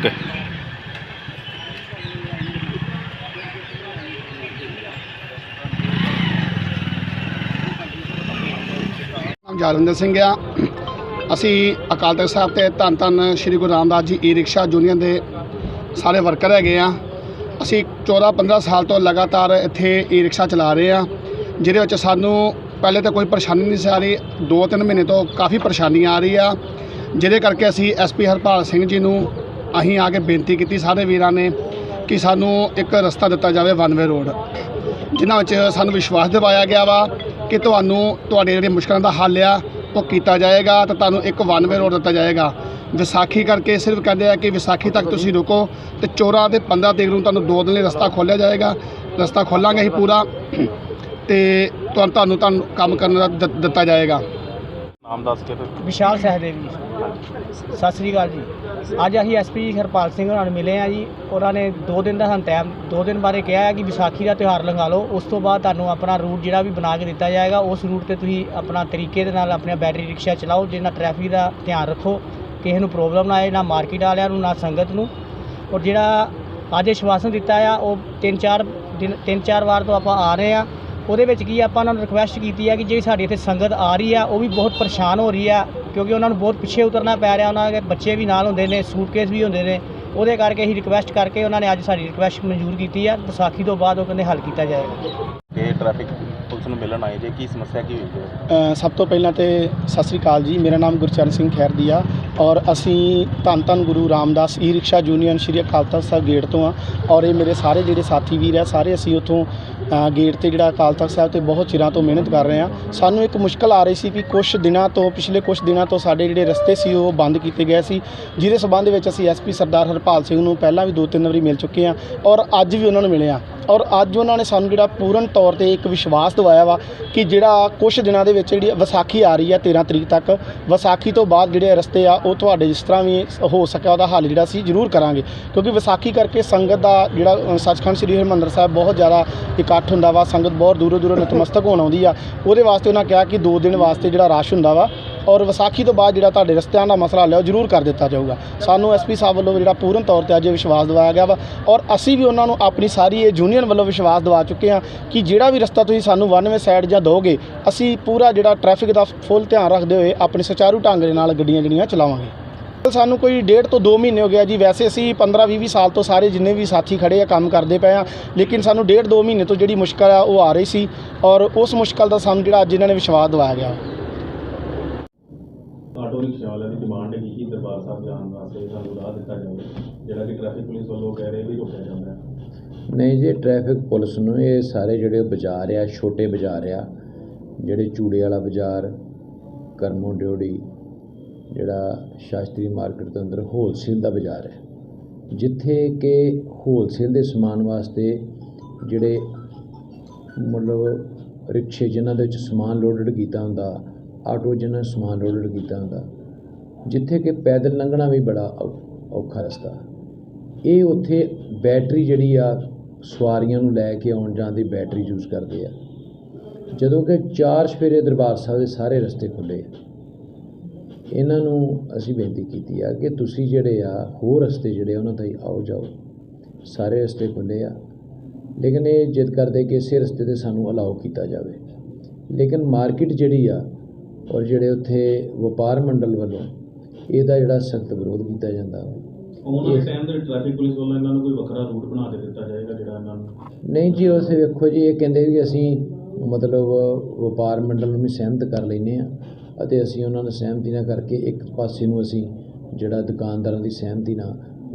Okay ਨਾਮ ਜਾਲੰਦਰ ਸਿੰਘ ਆ। ਅਸੀਂ ਅਕਾਲ ਤਖਤ ਸਾਹਿਬ ਤੇ ਧੰਨ ਧੰਨ ਸ਼੍ਰੀ ਗੁਰੂ ਰਾਮਦਾਸ ਜੀ ਈ ਰਿਕਸ਼ਾ ਯੂਨੀਅਨ ਦੇ ਸਾਰੇ ਵਰਕਰ ਹੈਗੇ ਆ। ਅਸੀਂ 14 15 ਸਾਲ ਤੋਂ ਲਗਾਤਾਰ ਇੱਥੇ ਈ ਰਿਕਸ਼ਾ ਚਲਾ ਰਹੇ ਆ, ਜਿਹਦੇ ਵਿੱਚ ਸਾਨੂੰ ਪਹਿਲੇ ਤਾਂ ਕੋਈ ਪਰੇਸ਼ਾਨੀ ਨਹੀਂ ਸੀ ਆ ਰਹੀ 2-3 ਮਹੀਨੇ ਤੋਂ ਕਾਫੀ ਪਰੇਸ਼ਾਨੀ ਆ ਰਹੀ ਆ। ਜਿਹਦੇ ਕਰਕੇ ਅਸੀਂ ਐਸਪੀ ਹਰਪਾਲ ਸਿੰਘ ਜੀ ਨੂੰ ਅਸੀਂ ਆ ਕੇ ਬੇਨਤੀ ਕੀਤੀ ਸਾਰੇ ਵੀਰਾਂ ਨੇ ਕਿ ਸਾਨੂੰ ਇੱਕ ਰਸਤਾ ਦਿੱਤਾ ਜਾਵੇ ਵਨ ਵੇ ਰੋਡ ਜਿਨ੍ਹਾਂ ਵਿੱਚ ਸਾਨੂੰ ਵਿਸ਼ਵਾਸ ਦਿਵਾਇਆ ਗਿਆ ਵਾ ਕਿ ਤੁਹਾਨੂੰ ਤੁਹਾਡੇ ਜਿਹੜੇ ਮੁਸ਼ਕਲਾਂ ਦਾ ਹੱਲ ਆ, ਉਹ ਕੀਤਾ ਜਾਏਗਾ ਤੇ ਤੁਹਾਨੂੰ ਇੱਕ ਵਨ ਵੇ ਰੋਡ ਦਿੱਤਾ ਜਾਏਗਾ। ਵਿਸਾਖੀ ਕਰਕੇ ਸਿਰਫ ਕਹਿੰਦੇ ਆ ਕਿ ਵਿਸਾਖੀ ਤੱਕ ਤੁਸੀਂ ਰੁਕੋ ਤੇ 14 ਤੇ 15 ਤਰੀਕ ਨੂੰ ਤੁਹਾਨੂੰ ਦੋ ਦਿਨ ਲਈ ਰਸਤਾ ਖੋਲ੍ਹਿਆ ਜਾਏਗਾ। ਰਸਤਾ ਖੋਲਾਂਗੇ ਹੀ ਪੂਰਾ ਤੇ ਤੁਹਾਨੂੰ ਤੁਹਾਨੂੰ ਕੰਮ ਕਰਨ ਦਾ ਦਿੱਤ- ਦਿੱਤਾ ਜਾਏਗਾ। ਨਾਮ ਦੱਸ ਕੇ ਤੇ ਵਿਸ਼ਾਲ ਸਹਿਦੇਵੀ ਸਤਿ ਸ੍ਰੀ ਅਕਾਲ ਜੀ। ਅੱਜ ਅਸੀਂ ਐਸਪੀ ਹਰਪਾਲ ਸਿੰਘ ਨਾਲ ਮਿਲੇ ਆ ਜੀ। ਉਹਨਾਂ ਨੇ 2 ਦਿਨ ਦਾ ਸਾਨੂੰ ਟਾਈਮ 2 ਦਿਨ ਬਾਰੇ ਕਿਹਾ ਹੈ ਕਿ ਵਿਸਾਖੀ ਦਾ ਤਿਉਹਾਰ ਲੰਘਾ ਲਓ। ਉਸ ਤੋਂ ਬਾਅਦ ਤੁਹਾਨੂੰ ਆਪਣਾ ਰੂਟ ਜਿਹੜਾ ਵੀ ਬਣਾ ਕੇ ਦਿੱਤਾ ਜਾਏਗਾ ਉਸ ਰੂਟ ਤੇ ਤੁਸੀਂ ਆਪਣਾ ਤਰੀਕੇ ਦੇ ਨਾਲ ਆਪਣੀਆਂ ਬੈਟਰੀ ਰਿਕਸ਼ਾ ਚਲਾਓ ਜਿਹਨਾਂ ਟ੍ਰੈਫਿਕ ਦਾ ਧਿਆਨ ਰੱਖੋ। ਕਿਸੇ ਨੂੰ ਪ੍ਰੋਬਲਮ ਨਾ ਆਏ ਨਾ ਮਾਰਕੀਟ ਵਾਲਿਆਂ ਨੂੰ ਨਾ ਸੰਗਤ ਨੂੰ। ਔਰ ਜਿਹੜਾ ਅੱਜ ਆਸ਼ਵਾਸਨ ਦਿੱਤਾ ਆ ਉਹ ਤਿੰਨ ਚਾਰ ਦਿਨ ਤਿੰਨ ਚਾਰ ਵਾਰ ਤੋਂ ਆਪਾਂ ਆ ਰਹੇ ਆ ਉਹਦੇ ਵਿੱਚ ਕੀ ਆ, ਆਪਾਂ ਉਹਨਾਂ ਨੂੰ ਰਿਕੁਐਸਟ ਕੀਤੀ ਆ ਕਿ ਜਿਹੜੀ ਸਾਡੀ ਇੱਥੇ ਸੰਗਤ ਆ ਰਹੀ ਆ ਉਹ ਵੀ ਬਹੁਤ ਪਰੇਸ਼ਾਨ ਹੋ ਰਹੀ ਆ ਕਿਉਂਕਿ ਉਹਨਾਂ ਨੂੰ ਬਹੁਤ ਪਿੱਛੇ ਉਤਰਨਾ ਪੈ ਰਿਹਾ ਉਹਨਾਂ ਦੇ ਬੱਚੇ ਵੀ ਨਾਲ ਹੁੰਦੇ ਨੇ ਸੂਟਕੇਸ ਵੀ ਹੁੰਦੇ ਨੇ। ਉਹਦੇ ਕਰਕੇ ਅਸੀਂ ਰਿਕੁਐਸਟ ਕਰਕੇ ਉਹਨਾਂ ਨੇ ਅੱਜ ਸਾਡੀ ਰਿਕੁਐਸਟ ਮਨਜ਼ੂਰ ਕੀਤੀ ਆ ਵਿਸਾਖੀ ਤੋਂ ਬਾਅਦ ਉਹ ਕਹਿੰਦੇ ਹੱਲ ਕੀਤਾ ਜਾਏਗਾ। ਕਿ ਟ੍ਰੈਫਿਕ ਪੁਲਿਸ ਨੂੰ ਮਿਲਣ ਆਏ ਜੇ ਕੀ ਸਮੱਸਿਆ ਕੀ ਹੋਈ ਹੈ ਸਭ ਤੋਂ ਪਹਿਲਾਂ ਤੇ ਸਤਿ ਸ੍ਰੀ ਅਕਾਲ ਜੀ ਮੇਰਾ ਨਾਮ ਗੁਰਚਰਨ ਸਿੰਘ ਖੈਰਦੀਆ ਔਰ ਅਸੀਂ ਧੰਨ ਧੰਨ Guru Ramdas e rickshaw union Shri Akal Takht Sahib gate ਤੋਂ ਆ ਔਰ ਇਹ ਮੇਰੇ ਸਾਰੇ ਜਿਹੜੇ ਸਾਥੀ ਵੀਰ ਆ ਸਾਰੇ ਅਸੀਂ ਉੱਥੋਂ ਗੇਟ ਤੇ ਜਿਹੜਾ ਅਕਾਲ ਤਖਤ ਸਾਹਿਬ ਤੇ ਬਹੁਤ ਚਿਰਾਂ ਤੋਂ ਮਿਹਨਤ ਕਰ ਰਹੇ ਆ ਸਾਨੂੰ ਇੱਕ ਮੁਸ਼ਕਲ ਆ ਰਹੀ ਸੀ ਕਿ ਕੁਝ ਦਿਨਾਂ ਤੋਂ, ਪਿਛਲੇ ਕੁਝ ਦਿਨਾਂ ਤੋਂ ਸਾਡੇ ਜਿਹੜੇ ਰਸਤੇ ਸੀ, ਉਹ ਬੰਦ ਕੀਤੇ ਗਏ ਸੀ। ਜਿਹਦੇ ਸਬੰਧ ਵਿੱਚ ਅਸੀਂ ਐਸਪੀ ਸਰਦਾਰ ਹਰਪਾਲ ਸਿੰਘ ਨੂੰ ਪਹਿਲਾਂ ਵੀ ਦੋ ਤਿੰਨ ਵਾਰੀ ਮਿਲ ਚੁੱਕੇ ਆ ਔਰ ਅੱਜ ਵੀ ਉਹਨਾਂ ਨੂੰ ਮਿਲੇ ਆ ਔਰ ਅੱਜ ਉਹਨਾਂ ਨੇ ਸਾਨੂੰ ਜਿਹੜਾ ਪੂਰਨ ਤੌਰ ਤੇ ਇੱਕ ਵਿਸ਼ਵਾਸ ਦਿਵਾਇਆ ਵਾ ਕਿ ਜਿਹੜਾ ਕੁਝ ਦਿਨਾਂ ਦੇ ਵਿੱਚ ਜਿਹੜੀ ਵਿਸਾਖੀ ਆ ਰਹੀ ਹੈ 13 ਤਰੀਕ ਤੱਕ, ਵਿਸਾਖੀ ਤੋਂ ਬਾਅਦ ਜਿਹੜੇ ਰਸਤੇ ਆ ਉਹ ਤੁਹਾਡੇ ਜਿਸ ਤਰ੍ਹਾਂ ਵੀ ਹੋ ਸਕਿਆ ਉਹਦਾ ਹੱਲ ਜਿਹੜਾ ਸੀ ਜ਼ਰੂਰ ਕਰਾਂਗੇ। ਕਿਉਂਕਿ ਵਿਸਾਖੀ ਕਰਕੇ ਸੰਗਤ ਦਾ ਜਿਹੜਾ ਸੱਚਖੰਡ ਸ੍ਰੀ ਹਰਿਮੰਦਰ ਸਾਹਿਬ ਬਹੁਤ ਜ਼ਿਆਦਾ ਇਕੱਠ ਹੁੰਦਾ ਵਾ, ਸੰਗਤ ਬਹੁਤ ਦੂਰੋਂ ਦੂਰੋਂ ਨਤਮਸਤਕ ਹੋਣ ਆਉਂਦੀ ਆ। ਉਹਦੇ ਵਾਸਤੇ ਉਹਨਾਂ ਕਿਹਾ ਕਿ 2 ਦਿਨ ਵਾਸਤੇ ਜਿਹੜਾ ਰਸ਼ ਹੁੰਦਾ ਵਾ ਔਰ ਵਿਸਾਖੀ ਤੋਂ ਬਾਅਦ ਜਿਹੜਾ ਤੁਹਾਡੇ ਰਸਤਿਆਂ ਦਾ ਮਸਲਾ ਲਿਆ ਉਹ ਜ਼ਰੂਰ ਕਰ ਦਿੱਤਾ ਜਾਊਗਾ। ਸਾਨੂੰ ਐਸਪੀ ਸਾਹਿਬ ਵੱਲੋਂ ਜਿਹੜਾ ਪੂਰਨ ਤੌਰ ਤੇ ਅੱਜ ਵਿਸ਼ਵਾਸ ਦਿਵਾਇਆ ਗਿਆ ਵਾ ਔਰ ਅਸੀਂ ਵੀ ਉਹਨਾਂ ਨੂੰ ਆਪਣੀ ਸਾਰੀ ਇਹ ਯੂਨੀਅਨ ਵੱਲੋਂ ਵਿਸ਼ਵਾਸ ਦਿਵਾ ਚੁੱਕੇ ਹਾਂ ਕਿ ਜਿਹੜਾ ਵੀ ਰਸਤਾ ਤੁਸੀਂ ਸਾਨੂੰ ਵਨਵੇਂ ਸਾਈਡ ਜਾਂ ਦੋਗੇ, ਅਸੀਂ ਪੂਰਾ ਜਿਹੜਾ ਟ੍ਰੈਫਿਕ ਦਾ ਫੁੱਲ ਧਿਆਨ ਰੱਖਦੇ ਹੋਏ ਆਪਣੇ ਸੁਚਾਰੂ ਢੰਗ ਦੇ ਨਾਲ ਗੱਡੀਆਂ ਜਿਹੜੀਆਂ ਚਲਾਵਾਂਗੇ। ਸਾਨੂੰ ਕੋਈ ਡੇਢ ਤੋਂ 2 ਮਹੀਨੇ ਹੋ ਗਿਆ ਜੀ, ਵੈਸੇ ਅਸੀਂ 15 20 ਸਾਲ ਤੋਂ ਸਾਰੇ ਜਿੰਨੇ ਵੀ ਸਾਥੀ ਖੜੇ ਆ, ਕੰਮ ਕਰਦੇ ਪਏ ਆ, ਲੇਕਿਨ ਸਾਨੂੰ ਡੇਢ 2 ਮਹੀਨੇ ਤੋਂ ਜਿਹੜੀ ਮੁਸ਼ਕਲ ਆ ਉਹ ਆ ਰਹੀ ਸੀ ਔਰ ਉਸ ਮੁਸ਼ਕਲ ਦਾ ਸਾਨੂੰ ਜਿਹੜਾ ਅੱਜ ਇਹਨਾਂ ਨੇ ਵਿਸ਼ਵਾਸ ਦਿਵਾਇਆ ਗਿਆ ਆਟੋ ਰਿਕਸ਼ਾ ਵਾਲਿਆਂ ਦੀ ਡਿਮਾਂਡ ਹੈਗੀ ਕਿ ਦਰਬਾਰ ਸਾਹਿਬ ਜਾਣ ਵਾਸਤੇ ਸਾਨੂੰ ਰਾਹ ਦਿੱਤਾ ਜਾਵੇ। ਜਿਹੜਾ ਕਿ ਟ੍ਰੈਫਿਕ ਪੁਲਿਸ ਵੱਲੋਂ ਕਹਿ ਰਹੇ ਵੀ ਰੋਕਿਆ ਜਾਂਦਾ ਹੈ। ਨਹੀਂ ਜੀ ਟ੍ਰੈਫਿਕ ਪੁਲਿਸ ਨੂੰ ਇਹ ਸਾਰੇ ਜਿਹੜੇ ਬਾਜ਼ਾਰ ਆ, ਛੋਟੇ ਬਾਜ਼ਾਰ ਆ, ਜਿਹੜੇ ਚੂੜੇ ਵਾਲਾ ਬਾਜ਼ਾਰ, ਕਰਮੋ ਡਿਓੜੀ ਜਿਹੜਾ ਸ਼ਾਸਤਰੀ ਮਾਰਕੀਟ ਦੇ ਅੰਦਰ ਹੋਲਸੇਲ ਦਾ ਬਾਜ਼ਾਰ ਹੈ। ਜਿੱਥੇ ਕਿ ਹੋਲਸੇਲ ਦੇ ਸਮਾਨ ਵਾਸਤੇ ਜਿਹੜੇ ਮਤਲਬ ਰਿਕਸ਼ੇ ਜਿਨ੍ਹਾਂ ਦੇ ਵਿੱਚ ਸਮਾਨ ਲੋਡਡ ਕੀਤਾ ਹੁੰਦਾ ਆਟੋ ਜਿਨ੍ਹਾਂ ਸਮਾਨ ਲੋਡਡ ਕੀਤਾ ਹੁੰਦਾ। ਜਿੱਥੇ ਕਿ ਪੈਦਲ ਲੰਘਣਾ ਵੀ ਬੜਾ ਔ- ਔਖਾ ਰਸਤਾ। ਇਹ ਉੱਥੇ ਬੈਟਰੀ ਜਿਹੜੀ ਆ, ਸਵਾਰੀਆਂ ਨੂੰ ਲੈ ਕੇ ਆਉਣ ਜਾਣ ਦੀ ਬੈਟਰੀ ਯੂਜ਼ ਕਰਦੇ ਆ। ਜਦੋਂ ਕਿ ਚਾਰ ਸਫੇਰੇ ਦਰਬਾਰ ਸਾਹਿਬ ਦੇ ਸਾਰੇ ਰਸਤੇ ਖੁੱਲੇ ਆ। ਇਹਨਾਂ ਨੂੰ ਅਸੀਂ ਬੇਨਤੀ ਕੀਤੀ ਆ ਕਿ ਤੁਸੀਂ ਜਿਹੜੇ ਆ, ਹੋਰ ਰਸਤੇ ਜਿਹੜੇ ਆ, ਉਹਨਾਂ ਤੇ ਆਓ ਜਾਓ। ਸਾਰੇ ਰਸਤੇ ਖੁੱਲੇ ਆ। ਲੇਕਿਨ ਇਹ ਜਿੱਦ ਕਰਦੇ ਕਿ ਇਸੇ ਰਸਤੇ ਤੇ ਸਾਨੂੰ ਅਲਾਉ ਕੀਤਾ ਜਾਵੇ। ਲੇਕਿਨ ਮਾਰਕੀਟ ਜਿਹੜੀ ਆ ਔਰ ਜਿਹੜੇ ਉੱਥੇ ਵਪਾਰ ਮੰਡਲ ਵੱਲੋਂ ਇਹਦਾ ਜਿਹੜਾ ਸਖਤ ਵਿਰੋਧ ਕੀਤਾ ਜਾਂਦਾ ਵਾ ਉਹਨਾਂ ਦੇ ਟਾਈਮ ਦੇ ਟ੍ਰੈਫਿਕ ਪੁਲਿਸ ਵੱਲੋਂ ਇਹਨਾਂ ਨੂੰ ਕੋਈ ਵੱਖਰਾ ਰੂਟ ਬਣਾ ਕੇ ਦਿੱਤਾ ਜਾਏਗਾ ਜਿਹੜਾ ਇਹਨਾਂ ਨੂੰ ਨਹੀਂ ਜੀ ਉਸੇ ਵੇਖੋ ਜੀ ਇਹ ਕਹਿੰਦੇ ਵੀ ਅਸੀਂ ਮਤਲਬ ਵਪਾਰ ਮੰਡਲ ਨੂੰ ਵੀ ਸਹਿਮਤ ਕਰ ਲੈਨੇ ਆ ਅਤੇ ਅਸੀਂ ਉਹਨਾਂ ਨੂੰ ਸਹਿਮਤੀ ਨਾਲ ਕਰਕੇ ਇੱਕ ਪਾਸੇ ਨੂੰ ਅਸੀਂ ਜਿਹੜਾ ਦੁਕਾਨਦਾਰਾਂ ਦੀ ਸਹਿਮਤੀ ਨਾਲ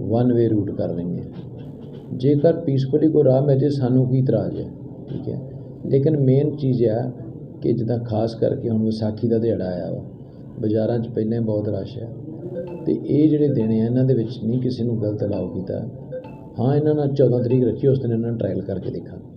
ਵਨ ਵੇ ਰੂਟ ਕਰ ਲੈਂਦੇ ਆ ਜੇਕਰ ਪੀਸਫੁਲੀ ਕੋਈ ਰਾਹ ਮਿਲ ਜੇ ਸਾਨੂੰ ਕੀ ਇਤਰਾਜ਼ ਹੈ? ਠੀਕ ਹੈ। ਲੇਕਿਨ ਮੇਨ ਚੀਜ਼ ਆ ਕਿ ਜਿੱਦਾਂ ਖਾਸ ਕਰਕੇ ਹੁਣ ਵਿਸਾਖੀ ਦਾ ਦਿਹਾੜਾ ਆਇਆ ਵਾ, ਬਾਜ਼ਾਰਾਂ 'ਚ ਪਹਿਲਾਂ ਹੀ ਬਹੁਤ ਰਸ਼ ਆ। ਅਤੇ ਇਹ ਜਿਹੜੇ ਦਿਨ ਆ, ਇਹਨਾਂ ਦੇ ਵਿੱਚ ਨਹੀਂ ਕਿਸੇ ਨੂੰ ਗਲਤ ਅਲਾਉ ਕੀਤਾ। ਹਾਂ, ਇਹਨਾਂ ਨਾਲ 14 ਤਰੀਕ ਰੱਖੀ, ਉਸ ਦਿਨ ਇਹਨਾਂ ਨੂੰ ਟਰਾਇਲ ਕਰਕੇ ਦੇਖਾਂਗੇ।